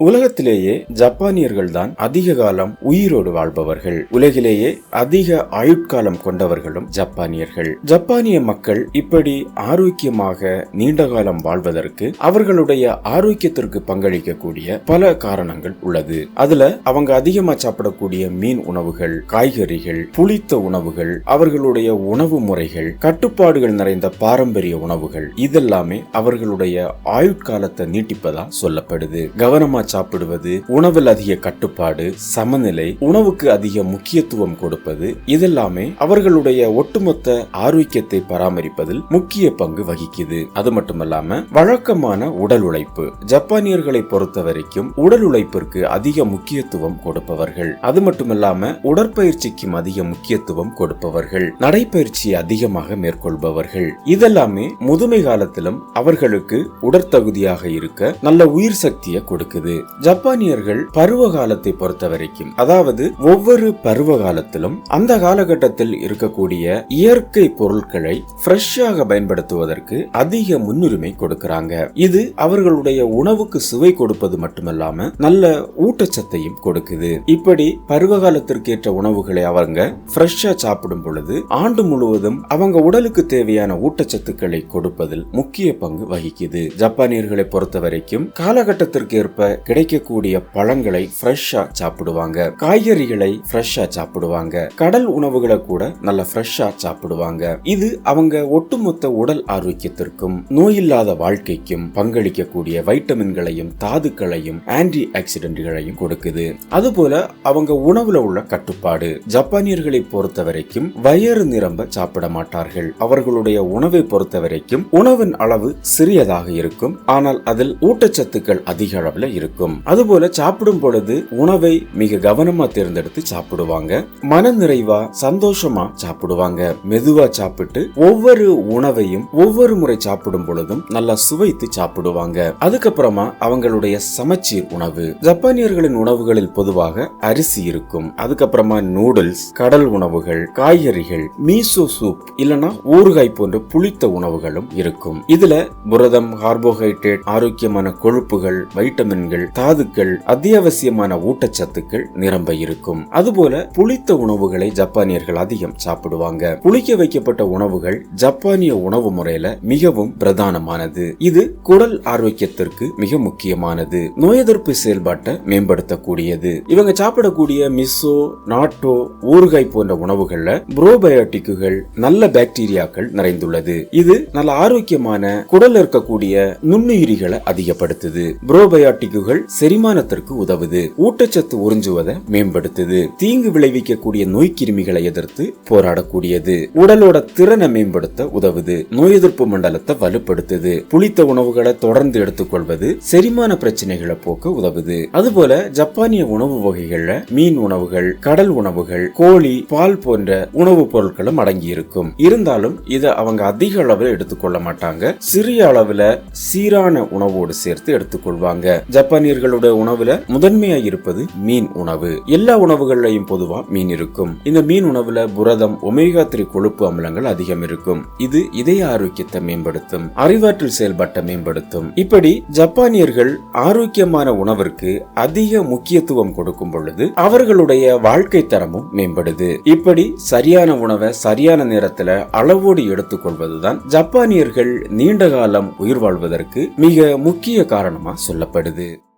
உலகத்திலேயே ஜப்பானியர்கள் தான் அதிக காலம் உயிரோடு வாழ்பவர்கள். உலகிலேயே அதிக ஆயுட்காலம் கொண்டவர்களும் ஜப்பானியர்கள். ஜப்பானிய மக்கள் இப்படி ஆரோக்கியமாக நீண்ட காலம் வாழ்வதற்கு அவர்களுடைய ஆரோக்கியத்திற்கு பங்களிக்கக்கூடிய பல காரணங்கள் உள்ளது. அதுல அவங்க அதிகமா சாப்பிடக்கூடிய மீன் உணவுகள் காய்கறிகள் புளித்த உணவுகள் அவர்களுடைய உணவு முறைகள் கட்டுப்பாடுகள் நிறைந்த பாரம்பரிய உணவுகள் இதெல்லாமே அவர்களுடைய ஆயுட்காலத்தை நீட்டிப்பதா சொல்லப்படுது. கவனமா சாப்பிடுவது உணவில் அதிக கட்டுப்பாடு சமநிலை உணவுக்கு அதிக முக்கியத்துவம் கொடுப்பது இதெல்லாமே அவர்களுடைய ஒட்டுமொத்த ஆரோக்கியத்தை பராமரிப்பதில் முக்கிய பங்கு வகிக்குது. அது மட்டுமல்லாம வழக்கமான உடல் உழைப்பு. ஜப்பானியர்களை பொறுத்த வரைக்கும் உடல் உழைப்பிற்கு அதிக முக்கியத்துவம் கொடுப்பவர்கள். அது மட்டுமல்லாம உடற்பயிற்சிக்கும் அதிக முக்கியத்துவம் கொடுப்பவர்கள். நடைப்பயிற்சி அதிகமாக மேற்கொள்பவர்கள். இதெல்லாமே முதுமை காலத்திலும் அவர்களுக்கு உடற்தகுதியாக இருக்க நல்ல உயிர் சக்தியை கொடுக்குது. ஜப்பானியர்கள் பருவ காலத்தை பொறுத்த வரைக்கும் அதாவது ஒவ்வொரு பருவ காலத்திலும் அந்த காலகட்டத்தில் இருக்கக்கூடிய இயற்கை பொருட்களை ஃப்ரெஷ்ஷாக பயன்படுத்துவதற்கு அதிக முன்னுரிமை கொடுக்கிறாங்க. இது அவர்களுடைய உணவுக்கு சுவை கொடுப்பது மட்டுமல்லாம நல்ல ஊட்டச்சத்தையும் கொடுக்குது. இப்படி பருவ காலத்திற்கேற்ற உணவுகளை அவங்க ஃப்ரெஷ்ஷா சாப்பிடும் பொழுது ஆண்டு முழுவதும் அவங்க உடலுக்கு தேவையான ஊட்டச்சத்துக்களை கொடுப்பதில் முக்கிய பங்கு வகிக்குது. ஜப்பானியர்களை பொறுத்த வரைக்கும் காலகட்டத்திற்கு ஏற்ப கிடைக்கக்கூடிய பழங்களை ஃப்ரெஷ்ஷா சாப்பிடுவாங்க. காய்கறிகளை ஃப்ரெஷ்ஷா சாப்பிடுவாங்க. கடல் உணவுகளை கூட நல்ல ஃப்ரெஷ்ஷா சாப்பிடுவாங்க. இது அவங்க ஒட்டுமொத்த உடல் ஆரோக்கியத்திற்கும் நோயில்லாத வாழ்க்கைக்கும் பங்களிக்கக்கூடிய வைட்டமின்களையும் தாதுக்களையும் ஆன்டி ஆக்சிடென்ட்களையும் கொடுக்குது. அதுபோல அவங்க உணவுல உள்ள கட்டுப்பாடு. ஜப்பானியர்களை பொறுத்த வரைக்கும் வயறு நிரம்ப சாப்பிட மாட்டார்கள். அவர்களுடைய உணவை பொறுத்த வரைக்கும் உணவின் அளவு சிறியதாக இருக்கும். ஆனால் அதில் ஊட்டச்சத்துக்கள் அதிக அளவில் இருக்கும். இருக்கும். அதுபோல சாப்பிடும் பொழுது உணவை மிக கவனமா தேர்ந்தெடுத்து சாப்பிடுவாங்க. மன நிறைவா சந்தோஷமா சாப்பிடுவாங்க. மெதுவா சாப்பிட்டு ஒவ்வொரு உணவையும் ஒவ்வொரு முறை சாப்பிடும் பொழுதும் நல்லா சுவைத்து சாப்பிடுவாங்க. அதுக்கப்புறமா அவங்களுடைய சமச்சீர் உணவு. ஜப்பானியர்களின் உணவுகளில் பொதுவாக அரிசி இருக்கும். அதுக்கப்புறமா நூடுல்ஸ் கடல் உணவுகள் காய்கறிகள் மீசோ சூப் இல்லனா ஊறுகாய் போன்ற புளித்த உணவுகளும் இருக்கும். இதுல புரதம் கார்போஹைட்ரேட் ஆரோக்கியமான கொழுப்புகள் வைட்டமின்கள் தாதுக்கள் அத்தியாவசியமான ஊட்டச்சத்துக்கள் நிரம்ப இருக்கும். அதுபோல புளித்த உணவுகளை ஜப்பானியர்கள் அதிகம் சாப்பிடுவாங்க. புளிக்க வைக்கப்பட்ட உணவுகள் ஜப்பானிய உணவு முறையில மிகவும் பிரதானமானது. இது குடல் ஆரோக்கியத்திற்கு மிக முக்கியமானது. நோய் எதிர்ப்பு செயல்பாட்டை மேம்படுத்தக்கூடியது. இவங்க சாப்பிடக்கூடிய மிசோ நாட்டோ ஊறுகாய் போன்ற உணவுகள்ல புரோபயோட்டிக்குகள் நல்ல பாக்டீரியாக்கள் நிறைந்துள்ளது. இது நல்ல ஆரோக்கியமான குடல் இருக்கக்கூடிய நுண்ணுயிரிகளை அதிகப்படுத்துது. புரோபயோட்டிக்குகள் செரிமானத்திற்கு உதவுது. ஊட்டச்சத்து உறிஞ்சுவதை மேம்படுத்துது. தீங்கு விளைவிக்கக்கூடிய நோய் கிருமிகளை எதிர்த்து போராடக்கூடியது. உடலோட திறனை மேம்படுத்த உதவுது. நோய் எதிர்ப்பு மண்டலத்தை வலுப்படுத்துது. புளித்த உணவுகளை தொடர்ந்து எடுத்துக்கொள்வது செரிமான பிரச்சனைகளை போக்க உதவுது. அதுபோல ஜப்பானிய உணவு வகைகள்ல மீன் உணவுகள் கடல் உணவுகள் கோழி பால் போன்ற உணவுப் பொருட்களும் அடங்கி இருக்கும் இருந்தாலும் இதை அவங்க அதிக அளவில் எடுத்துக்கொள்ள மாட்டாங்க. சிறிய அளவுல சீரான உணவோடு சேர்த்து எடுத்துக்கொள்வாங்க. ஜப்பானியர்களோட உணவுல முதன்மையா இருப்பது மீன் உணவு. எல்லா உணவுகள்லையும் பொதுவா மீன் இருக்கும். இந்த மீன் உணவுல புரதம் ஒமேகா த்ரீ கொழுப்பு அமிலங்கள் அதிகம் இருக்கும். இது இதய ஆரோக்கியத்தை மேம்படுத்தும் அறிவாற்றல் செயல்பாட்டை மேம்படுத்தும். இப்படி ஜப்பானியர்கள் ஆரோக்கியமான உணவிற்கு அதிக முக்கியத்துவம் கொடுக்கும் பொழுது அவர்களுடைய வாழ்க்கை தரமும் மேம்படுது. இப்படி சரியான உணவை சரியான நேரத்துல அளவோடு எடுத்துக்கொள்வதுதான் ஜப்பானியர்கள் நீண்ட காலம் உயிர் வாழ்வதற்கு மிக முக்கிய காரணமா சொல்லப்படுது.